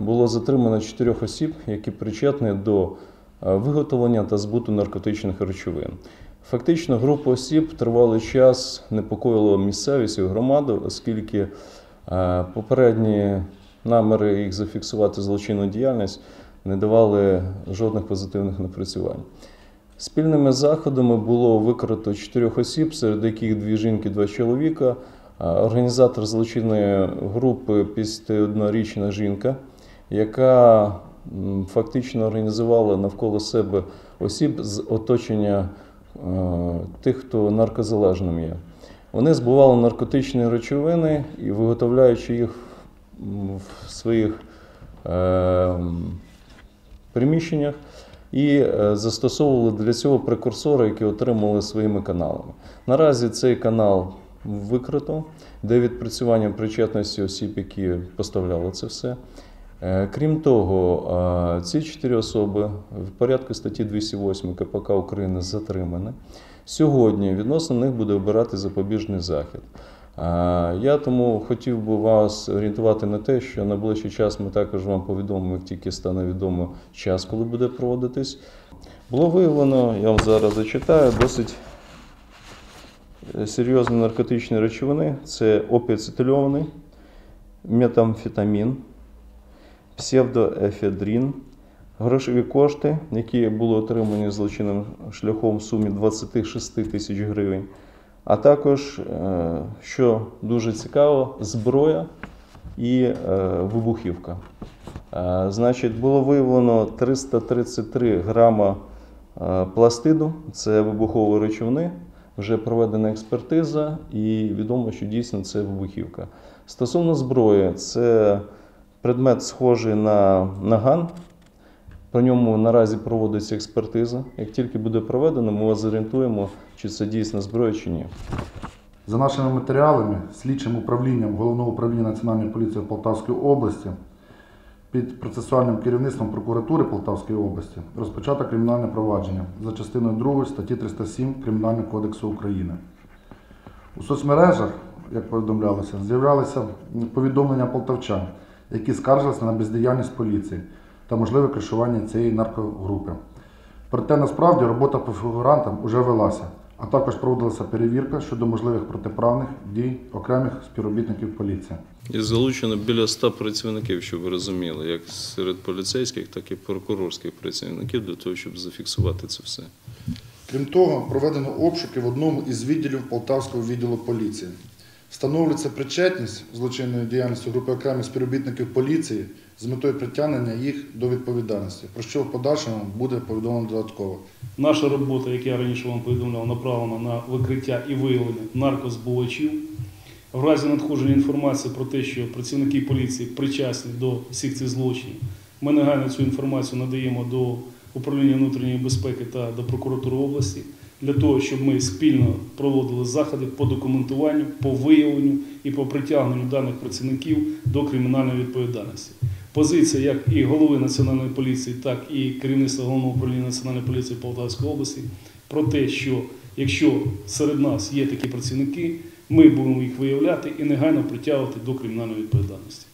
було затримано чотирьох осіб, які причетні до е, виготовлення та збуту наркотичних речовин. Фактично, група осіб тривалий час непокоїла місцевість і громаду, оскільки е, попередні наміри їх зафіксувати злочинну діяльність не давали жодних позитивних напрацювань. Спільними заходами було викрито чотирьох осіб, серед яких дві жінки, два чоловіка. Організатор злочинної групи 51-річна жінка, яка фактично організувала навколо себе осіб з оточення е, тих, хто наркозалежним є. Вони збували наркотичні речовини і виготовляючи їх в своїх е, приміщеннях і е, застосовували для цього прекурсори, які отримали своїми каналами. Наразі цей канал викрито, де відпрацювання причетності осіб, які поставляли це все. Е, Крім того, е, ці чотири особи в порядку статті 208 КПК України затримані. Сьогодні відносно них буде обирати запобіжний захід. Е, Я тому хотів би вас орієнтувати на те, що на ближчий час ми також вам повідомимо, як тільки стане відомо час, коли буде проводитись. Було виявлено, я вам зараз зачитаю, досить серйозні наркотичні речовини. Це опіацетильований, метамфетамін, псевдоефедрин, грошові кошти, які були отримані злочинним шляхом в сумі 26 тисяч гривень. А також, е, що дуже цікаво, зброя і е, вибухівка. Е, Значить, було виявлено 333 грама пластиду, це вибухові речовини. Вже проведена експертиза, і відомо, що дійсно це вибухівка. Стосовно зброї, це предмет схожий на наган. По ньому наразі проводиться експертиза. Як тільки буде проведено, ми вас зорієнтуємо, чи це дійсно зброя, чи ні. За нашими матеріалами, слідчим управлінням Головного управління Національної поліції Полтавської області під процесуальним керівництвом прокуратури Полтавської області розпочато кримінальне провадження за частиною 2 статті 307 Кримінального кодексу України. У соцмережах, як повідомлялося, з'являлися повідомлення полтавчан, які скаржилися на бездіяльність поліції та можливе кришування цієї наркогрупи. Проте насправді робота по фігурантам вже велася, а також проводилася перевірка щодо можливих протиправних дій окремих співробітників поліції. І залучено біля 100 працівників, щоб ви розуміли, як серед поліцейських, так і прокурорських працівників, для того, щоб зафіксувати це все. Крім того, проведено обшуки в одному із відділів Полтавського відділу поліції. Встановлюється причетність злочинної діяльності групи окремих співробітників поліції з метою притягнення їх до відповідальності, про що в подальшому буде повідомлено додатково. Наша робота, як я раніше вам повідомляв, направлена на викриття і виявлення наркозбувачів. В разі надходження інформації про те, що працівники поліції причасні до всіх цих злочинів, ми негайно цю інформацію надаємо до управління внутрішньої безпеки та до прокуратури області для того, щоб ми спільно проводили заходи по документуванню, по виявленню і по притягненню даних працівників до кримінальної відповідальності. Позиція як і голови національної поліції, так і керівництва головного управління національної поліції Полтавської області про те, що якщо серед нас є такі працівники, ми будемо їх виявляти і негайно притягувати до кримінальної відповідальності.